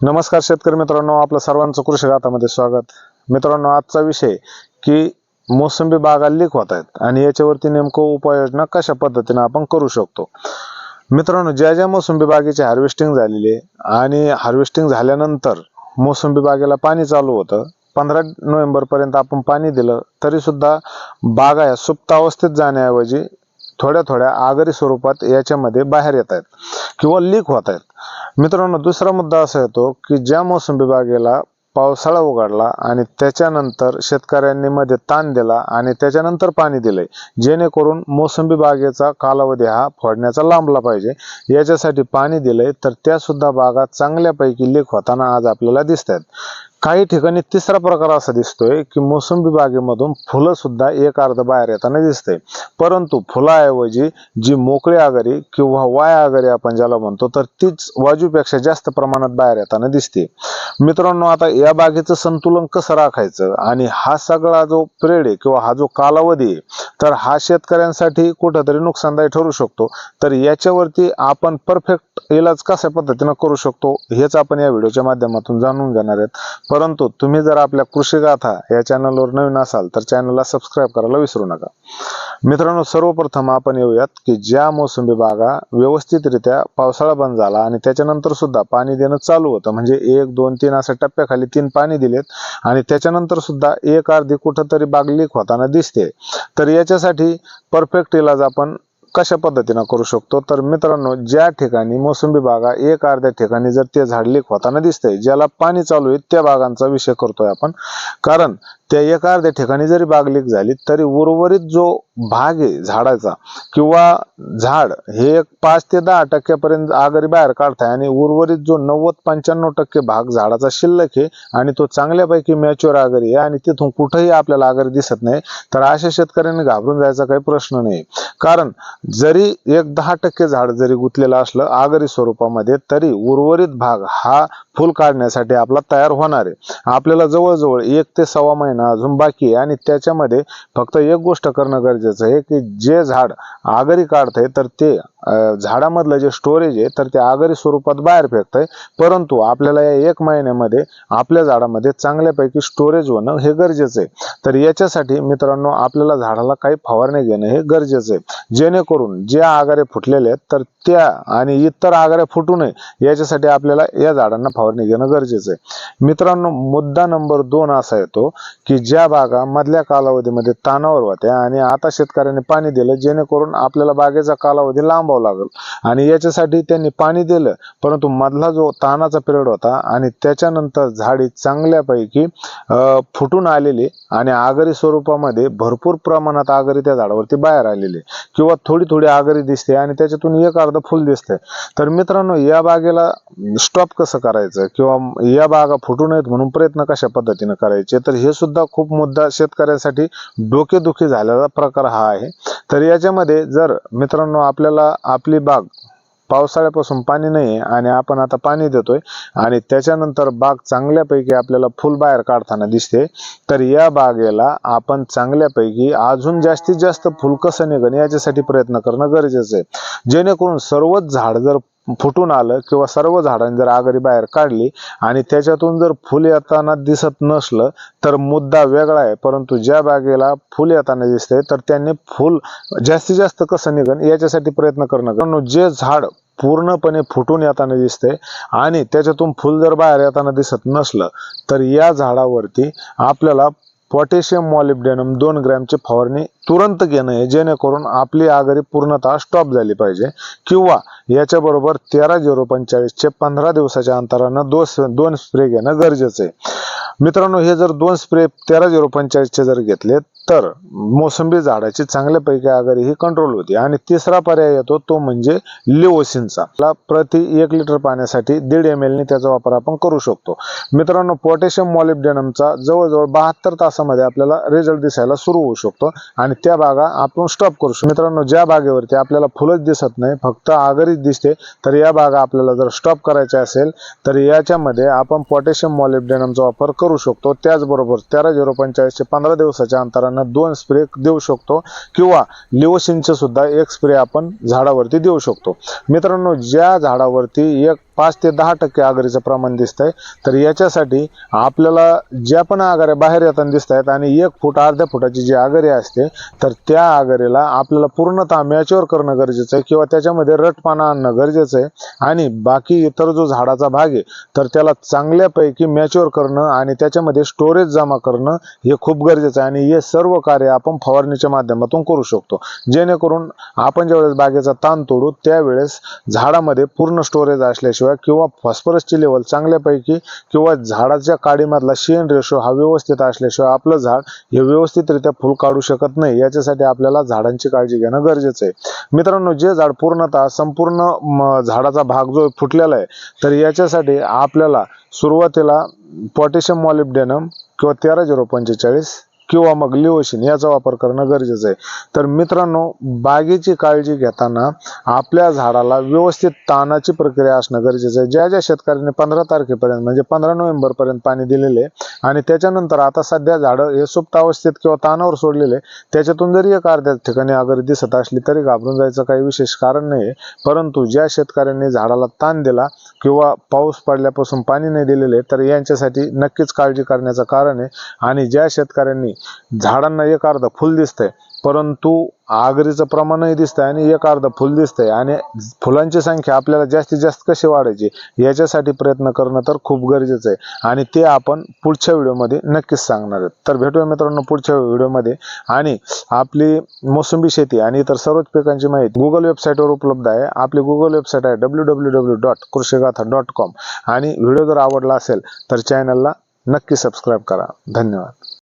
नमस्कार शेतकरी मित्रांनो आपलं सर्वांचं कृषी गाथामध्ये स्वागत. मित्रांनो आजचा विषय की मोसंबी बागा लीक होत आहेत आणि याच्यावरती नेमकं उपाययोजना कशा पद्धतीने आपण करू शकतो? मित्रांनो ज्या ज्या मोसंबी बागेची हार्वेस्टिंग झालेली आहे आणि हार्वेस्टिंग झाल्यानंतर मोसंबी बागेला पाणी चालू होतं पंधरा नोव्हेंबर पर्यंत आपण पाणी दिलं तरी सुद्धा बागा या सुप्त अवस्थेत जाण्याऐवजी थोड्या थोड्या आगरी स्वरूपात याच्यामध्ये बाहेर येत आहेत किंवा लीक होत आहेत. मित्रांनो दुसरा मुद्दा असा येतो की ज्या मोसंबी बागेला पावसाळा उघडला आणि त्याच्यानंतर शेतकऱ्यांनी मध्ये ताण दिला आणि त्याच्यानंतर पाणी दिलंय जेणेकरून मोसंबी बागेचा कालावधी हा फोडण्याचा लांबला पाहिजे. याच्यासाठी पाणी दिलंय तर त्या सुद्धा बागा चांगल्यापैकी लीक होताना आज आपल्याला दिसत आहेत काही ठिकाणी तिसरा प्रकार असा दिसतोय की मोसंबी बागेमधून फुलं सुद्धा एक अर्ध बाहेर येताना दिसतंय. परंतु फुलाऐवजी जी मोकळी आगरी किंवा वाय आगरी आपण ज्याला म्हणतो तर तीच वाजूपेक्षा जास्त प्रमाणात बाहेर येताना दिसते. मित्रांनो आता या बागेचं संतुलन कसं राखायचं? आणि हा सगळा जो पिरियड आहे किंवा हा जो कालावधी आहे तर हा शेतकऱ्यांसाठी कुठंतरी नुकसानदायी ठरू शकतो. तर याच्यावरती आपण परफेक्ट इलाज कशा पद्धतीनं करू शकतो हेच आपण या व्हिडिओच्या माध्यमातून जाणून घेणार आहेत. परंतु तुम्ही जर आपल्या कृषी गाथा या चॅनलवर नवीन असाल तर चॅनलला सबस्क्राईब करायला विसरू नका. मित्रांनो सर्वप्रथम आपण येऊयात की ज्या मोसंबी बागा व्यवस्थितरित्या पावसाळा बंद झाला आणि त्याच्यानंतर सुद्धा पाणी देणं चालू होतं. म्हणजे एक दोन तीन अशा टप्प्याखाली तीन पाणी दिलेत आणि त्याच्यानंतर सुद्धा एक अर्धी कुठंतरी बाग लीक होताना दिसते. तर याच्यासाठी परफेक्ट इलाज आपण कशा पद्धतीनं करू शकतो? तर मित्रांनो ज्या ठिकाणी मोसंबी बागा एक अर्ध्या ठिकाणी जर ते झाड लीक होताना दिसतंय ज्याला पाणी चालू आहे त्या बागांचा विषय करतोय आपण. कारण त्या एका अर्ध्या ठिकाणी जरी बाग लीक झाली तरी उर्वरित जो भाग आहे झाडाचा किंवा झाड हे एक पाच ते दहा टक्क्यापर्यंत आगरी बाहेर काढताय आणि उर्वरित जो नव्वद पंच्याण्णव टक्के भाग झाडाचा शिल्लक आहे आणि तो चांगल्यापैकी मॅच्युअर आगरी आहे आणि तिथून कुठंही आपल्याला आगरी दिसत नाही तर अशा शेतकऱ्यांनी घाबरून जायचा काही प्रश्न नाही. कारण जरी एक दहा टक्के झाड जरी गुंतलेलं असलं आगरी स्वरूपामध्ये तरी उर्वरित भाग हा फुल काढण्यासाठी आपला तयार होणार आहे. आपल्याला जवळजवळ एक ते सव्वा महिना अजून बाकी आहे. आणि त्याच्यामध्ये फक्त एक गोष्ट करणं गरजेचं आहे की जे झाड आगरी काढतंय तर ते झाडामधलं जे स्टोरेज आहे तर ते आगरी स्वरूपात बाहेर फेकतंय. परंतु आपल्याला या एक महिन्यामध्ये आपल्या झाडामध्ये चांगल्यापैकी स्टोरेज होणं हे गरजेचं आहे. तर याच्यासाठी मित्रांनो आपल्याला झाडाला काही फवारणी घेणं हे गरजेचं आहे. जेणेकरून ज्या आगारे फुटलेले आहेत तर त्या आणि इतर आगारे फुटू नये याच्यासाठी आपल्याला या झाडांना फवारणी घेणं गरजेचं आहे. मित्रांनो मुद्दा नंबर दोन असा येतो की ज्या बागा मधल्या कालावधीमध्ये तानावर होत्या आणि आता शेतकऱ्यांनी पाणी दिलं जेणेकरून आपल्याला बागेचा कालावधी लांब थांबावं लागेल. आणि याच्यासाठी त्यांनी पाणी दिलं. परंतु मधला जो तानाचा पिरियड होता आणि त्याच्यानंतर झाडी चांगल्यापैकी फुटून आलेली आणि आगरी स्वरूपामध्ये भरपूर प्रमाणात आगरी त्या झाडावरती बाहेर आलेली. किंवा थोडी थोडी आगरी दिसते आणि त्याच्यातून एक अर्ध फुल दिसते तर मित्रांनो या बागेला स्टॉप कसं करायचं? किंवा या बागा फुटू नयेत म्हणून प्रयत्न कशा पद्धतीने करायचे? तर हे सुद्धा खूप मुद्दा शेतकऱ्यांसाठी डोकेदुखी झालेला प्रकार हा आहे. तर याच्यामध्ये जर मित्रांनो आपल्याला आपली बाग पावसाळ्यापासून पाणी नाही आहे आणि आपण आता पाणी देतोय आणि त्याच्यानंतर बाग चांगल्यापैकी आपल्याला फुल बाहेर काढताना दिसते. तर या बागेला आपण चांगल्यापैकी अजून जास्तीत जास्त फुल कसं निघणं याच्यासाठी प्रयत्न करणं गरजेचं आहे. जेणेकरून सर्वच झाड जर फुटून आलं किंवा सर्व झाडांनी जर आगरी बाहेर काढली आणि त्याच्यातून जर फुल येताना दिसत नसलं तर मुद्दा वेगळा आहे. परंतु ज्या बागेला फुल येताना दिसते तर त्यांनी फुल जास्तीत जास्त कसं निघन याच्यासाठी प्रयत्न करणं कारण जे झाड पूर्णपणे फुटून येताना दिसते आणि त्याच्यातून फुल जर बाहेर येताना दिसत नसलं तर या झाडावरती आपल्याला पोटॅशियम मॉलिब्डेनम दोन ग्रॅमची फवारणी तुरंत घेणं आहे जेणेकरून आपली आगरी पूर्णतः स्टॉप झाली पाहिजे किंवा याच्याबरोबर तेरा झिरो पंचेचाळीसचे पंधरा दिवसाच्या अंतरानं दोन दोन स्प्रे घेणं गरजेचं आहे. मित्रांनो हे जर दोन स्प्रे तेरा झिरो पंचेचाळीसचे जर घेतलेत तर मोसंबी झाडाची चांगल्यापैकी आगारी ही कंट्रोल होते. आणि तिसरा पर्याय येतो तो म्हणजे लिओसिनचा. प्रति एक लिटर पाण्यासाठी दीड एम एलने त्याचा वापर आपण करू शकतो. मित्रांनो पोटॅशियम मॉलिब्डेनमचा जवळजवळ बहात्तर तासामध्ये आपल्याला रिझल्ट दिसायला सुरू होऊ शकतो. आणि त्या बागा आपण स्टॉप करू शकतो. मित्रांनो ज्या बागेवरती आपल्याला फुलंच दिसत नाही फक्त आगरीच दिसते तर या बागा आपल्याला जर स्टॉप करायच्या असेल तर याच्यामध्ये आपण पोटॅशियम मॉलिब्डेनमचा वापर करू शकतो. त्याचबरोबर तेरा झिरो पंचेचाळीसचे पंधरा दिवसाच्या अंतरानं दोन स्प्रे देऊ शकतो किंवा लिओसिनचं सुद्धा एक स्प्रे आपण झाडावरती देऊ शकतो. मित्रांनो ज्या झाडावरती एक पाच ते दहा टक्के आघाडीचं प्रमाण दिसत आहे तर याच्यासाठी आपल्याला ज्या पण आघाऱ्या बाहेर येताना दिसत आहेत आणि एक फूट अर्ध्या फुटाची जी आगारी असते तर त्या आगारीला आपल्याला पूर्णतः मॅच्युअर करणं गरजेचं आहे किंवा त्याच्यामध्ये रटपाना आणणं गरजेचं आहे. आणि बाकी इतर जो झाडाचा भाग आहे तर त्याला चांगल्यापैकी मॅच्युअर करणं आणि त्याच्यामध्ये स्टोरेज जमा करणं हे खूप गरजेचं आहे. आणि हे सर्व कार्य आपण फवारणीच्या माध्यमातून करू शकतो. जेणेकरून आपण ज्यावेळेस बागेचा ताण तोडू त्यावेळेस झाडामध्ये पूर्ण स्टोरेज असल्याशिवाय किंवा फॉस्फरसची लेवल चांगल्यापैकी किंवा झाडाच्या काडीमधला शेण रेशो हा व्यवस्थित असल्याशिवाय आपलं झाड हे व्यवस्थितरित्या फुल काढू शकत नाही. याच्यासाठी आपल्याला झाडांची काळजी घेणं गरजेचं आहे. मित्रांनो जे झाड पूर्णतः संपूर्ण झाडाचा भाग जो फुटलेला आहे तर याच्यासाठी आपल्याला सुरुवातीला पोटॅशियम मॉलिब्डेनम किंवा तेरा झिरो पंचेचाळीस किंवा मग लिओशिन याचा वापर करणं गरजेचं आहे. तर मित्रांनो बागेची काळजी घेताना आपल्या झाडाला व्यवस्थित ताणाची प्रक्रिया असणं गरजेचं आहे. ज्या ज्या शेतकऱ्यांनी पंधरा तारखेपर्यंत म्हणजे पंधरा नोव्हेंबरपर्यंत पाणी दिलेले आहे आणि त्याच्यानंतर आता सध्या झाडं हे सुप्त अवस्थेत किंवा ताणावर सोडलेले त्याच्यातून जरी एक अर्ध्या ठिकाणी अगर दिसत असली तरी घाबरून जायचं काही विशेष कारण नाही परंतु ज्या शेतकऱ्यांनी झाडाला ताण दिला किंवा पाऊस पडल्यापासून पाणी नाही दिलेले तर यांच्यासाठी नक्कीच काळजी करण्याचं कारण आहे. आणि ज्या शेतकऱ्यांनी झाडांना एक अर्ध फुल दिसतंय परंतु आगरीचं प्रमाणही दिसतंय आणि एक अर्ध फुल दिसतंय. आणि फुलांची संख्या आपल्याला जास्तीत जास्त कशी वाढायची याच्यासाठी प्रयत्न करणं तर खूप गरजेचं आहे. आणि ते आपण पुढच्या व्हिडिओमध्ये नक्कीच सांगणार आहेत. तर भेटूया मित्रांनो पुढच्या व्हिडिओमध्ये. आणि आपली मोसंबी शेती आणि इतर सर्वच पिकांची माहिती गुगल वेबसाईटवर उपलब्ध आहे. आपली गुगल वेबसाईट आहे W W W dot Krushigatha dot com आणि व्हिडिओ जर आवडला असेल तर चॅनलला नक्की सबस्क्राईब करा. धन्यवाद.